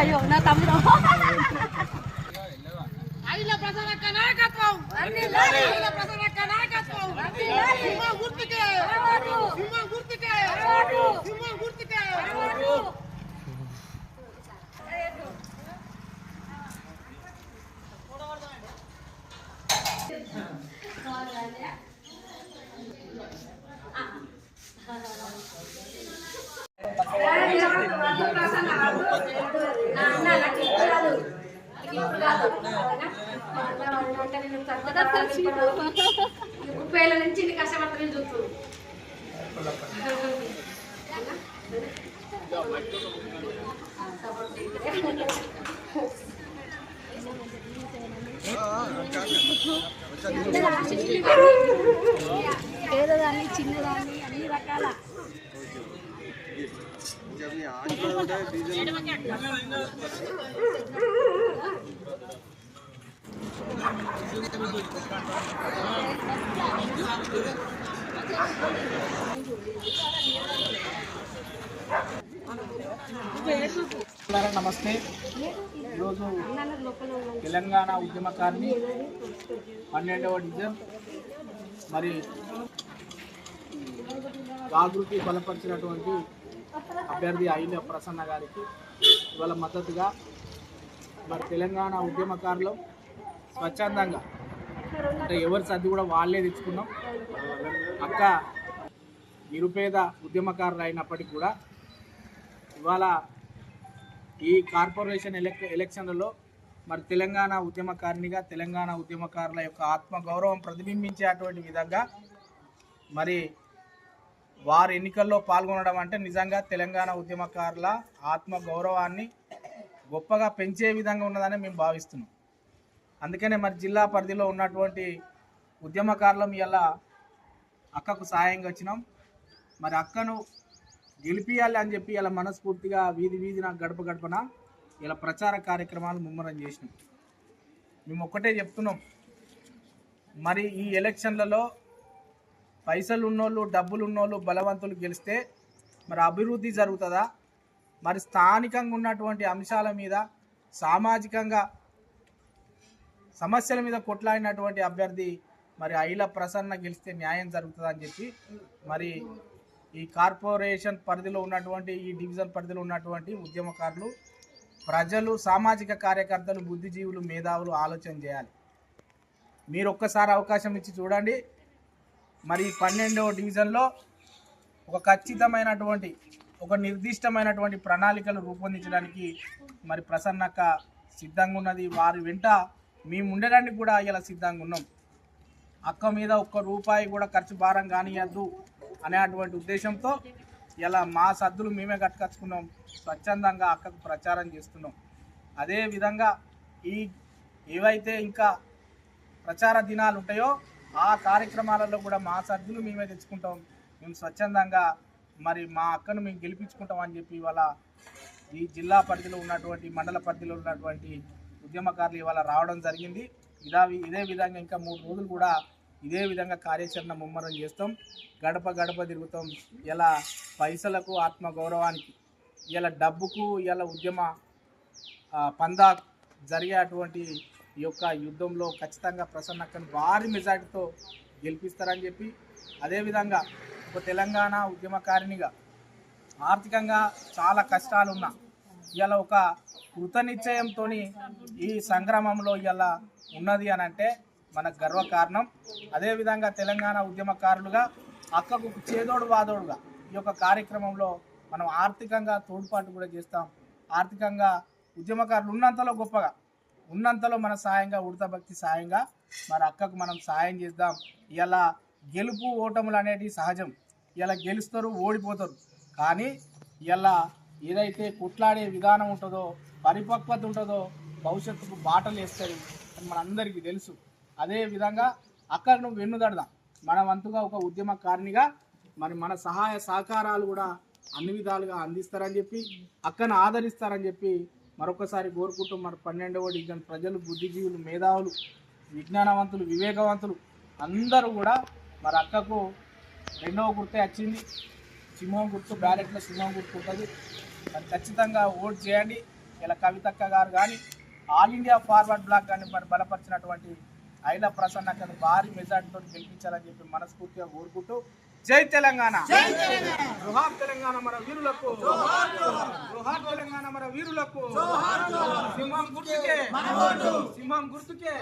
అయ్యో నా తమ్ముడు. అఖిల ప్రజలక నాయకత్వం అఖిల ప్రజలక నాయకత్వం సింహ గుర్తుకే. సింహ గుర్తుకే. సింహ గుర్తుకే. ప్రసన్న ముప్పై ఏళ్ళ నుంచి ఇన్ని కష్టపడుతుంది చూస్తుంది పేదదాన్ని చిన్నదాన్ని అన్ని రకాల నమస్తే. ఈరోజు తెలంగాణ ఉద్యమకారిని పన్నెండవ డివిజన్ మరి జాగృతి బలపరిచినటువంటి అభ్యర్థి అయిన ప్రసన్న గారికి ఇవాళ మద్దతుగా మరి తెలంగాణ ఉద్యమకారులు స్వచ్ఛందంగా అంటే ఎవరి సర్ది కూడా వాళ్ళే తెచ్చుకున్నాం. అక్క నిరుపేద ఉద్యమకారులు అయినప్పటికీ కూడా ఇవాళ ఈ కార్పొరేషన్ ఎలక్ ఎలక్షన్లలో మరి తెలంగాణ ఉద్యమకారినిగా తెలంగాణ ఉద్యమకారుల యొక్క ఆత్మగౌరవం ప్రతిబింబించేటువంటి విధంగా మరి వారు ఎన్నికల్లో పాల్గొనడం అంటే నిజంగా తెలంగాణ ఉద్యమకారుల ఆత్మ గౌరవాన్ని గొప్పగా పెంచే విధంగా ఉన్నదని మేము భావిస్తున్నాం. అందుకనే మరి జిల్లా పరిధిలో ఉన్నటువంటి ఉద్యమకారులం ఇలా అక్కకు సహాయంగా వచ్చినాం. మరి అక్కను గెలిపియాలి అని చెప్పి ఇలా మనస్ఫూర్తిగా వీధి వీధిన గడప గడపన ఇలా ప్రచార కార్యక్రమాలు ముమ్మరం చేసినాం. మేము ఒక్కటే చెప్తున్నాం. మరి ఈ ఎలక్షన్లలో పైసలు ఉన్నోళ్ళు డబ్బులు ఉన్నోళ్ళు బలవంతులు గెలిస్తే మరి అభివృద్ధి జరుగుతుందా? మరి స్థానికంగా ఉన్నటువంటి అంశాల మీద సామాజికంగా సమస్యల మీద కొట్లాడినటువంటి అభ్యర్థి మరి ఐల ప్రసన్న గెలిస్తే న్యాయం జరుగుతుందా అని చెప్పి మరి ఈ కార్పొరేషన్ పరిధిలో ఉన్నటువంటి ఈ డివిజన్ పరిధిలో ఉన్నటువంటి ఉద్యమకారులు ప్రజలు సామాజిక కార్యకర్తలు బుద్ధిజీవులు మేధావులు ఆలోచన చేయాలి. మీరు ఒక్కసారి అవకాశం ఇచ్చి చూడండి. మరి పన్నెండవ డివిజన్లో ఒక ఖచ్చితమైనటువంటి ఒక నిర్దిష్టమైనటువంటి ప్రణాళికలు రూపొందించడానికి మరి ప్రసన్నక్క సిద్ధంగా ఉన్నది. వారి వెంట మేము ఉండడానికి కూడా ఇలా సిద్ధంగా ఉన్నాం. అక్క మీద ఒక్క రూపాయి కూడా ఖర్చు భారం కానియద్దు అనేటువంటి ఉద్దేశంతో ఇలా మా సద్దులు మేమే కట్టుకొచ్చుకున్నాం. స్వచ్ఛందంగా అక్కకు ప్రచారం చేస్తున్నాం. అదే విధంగా ఈ ఏవైతే ఇంకా ప్రచార దినాలు ఉంటాయో ఆ కార్యక్రమాలలో కూడా మా సద్దులు మేమే తెచ్చుకుంటాం. మేము స్వచ్ఛందంగా మరి మా అక్కను మేము గెలిపించుకుంటాం అని చెప్పి ఇవాళ ఈ జిల్లా పరిధిలో ఉన్నటువంటి మండల పరిధిలో ఉన్నటువంటి ఉద్యమకారులు ఇవాళ రావడం జరిగింది. ఇదా ఇదే విధంగా ఇంకా మూడు రోజులు కూడా ఇదే విధంగా కార్యాచరణ ముమ్మరం చేస్తాం. గడప గడప తిరుగుతాం. ఇలా పైసలకు ఆత్మగౌరవానికి ఇలా డబ్బుకు ఇలా ఉద్యమ పందా పందా జరిగేటువంటి ఈ యొక్క యుద్ధంలో ఖచ్చితంగా ప్రసన్నక్కను భారీ మెజార్టీతో గెలిపిస్తారని చెప్పి అదేవిధంగా ఒక తెలంగాణ ఉద్యమకారినిగా ఆర్థికంగా చాలా కష్టాలు ఉన్నా ఇలా ఒక కృతనిశ్చయంతో ఈ సంగ్రామంలో ఇవాళ ఉన్నది అని అంటే మనకు గర్వకారణం అదేవిధంగా తెలంగాణ ఉద్యమకారులుగా అక్కకు చేదోడు వాదోడుగా ఈ యొక్క కార్యక్రమంలో మనం ఆర్థికంగా తోడ్పాటు కూడా చేస్తాం. ఆర్థికంగా ఉద్యమకారులు ఉన్నంతలో గొప్పగా ఉన్నంతలో మన సాయంగా ఉడత భక్తి సాయంగా మరి అక్కకు మనం సాయం చేద్దాం. ఇలా గెలుపు ఓటములు అనేటివి సహజం. ఇలా గెలుస్తారు ఓడిపోతారు. కానీ ఇలా ఏదైతే కొట్లాడే విధానం ఉంటుందో పరిపక్వత ఉంటుందో భవిష్యత్తుకు బాటలు వేస్తాయి అని మనందరికీ తెలుసు. అదే విధంగా అక్కడ నువ్వు వెన్నుదడదాం. మన వంతుగా ఒక ఉద్యమకారినిగా మరి మన సహాయ సహకారాలు కూడా అన్ని విధాలుగా అందిస్తారని చెప్పి అక్కను ఆదరిస్తారని చెప్పి మరొకసారి కోరుకుంటూ మరి పన్నెండవ డివిజన్ ప్రజలు బుద్ధిజీవులు మేధావులు విజ్ఞానవంతులు వివేకవంతులు అందరూ కూడా మరి అక్కకు రెండవ గుర్తే వచ్చింది. సింహం గుర్తు బ్యాలెట్లో సింహం గుర్తు ఉంటుంది. మరి ఖచ్చితంగా ఓట్ చేయండి. ఇలా కవితక్క గారు కానీ ఆల్ ఇండియా ఫార్వర్డ్ బ్లాక్ కానీ మరి బలపరిచినటువంటి ఐల ప్రసన్నకను భారీ మెజార్టీతో గెలిపించాలని చెప్పి మనస్ఫూర్తిగా కోరుకుంటూ జై తెలంగాణ. జోహార్ తెలంగాణ. మన వీరులకు. జోహార్ తెలంగాణ మన వీరులకు. సింహం గుర్తుకే. సింహం గుర్తుకే.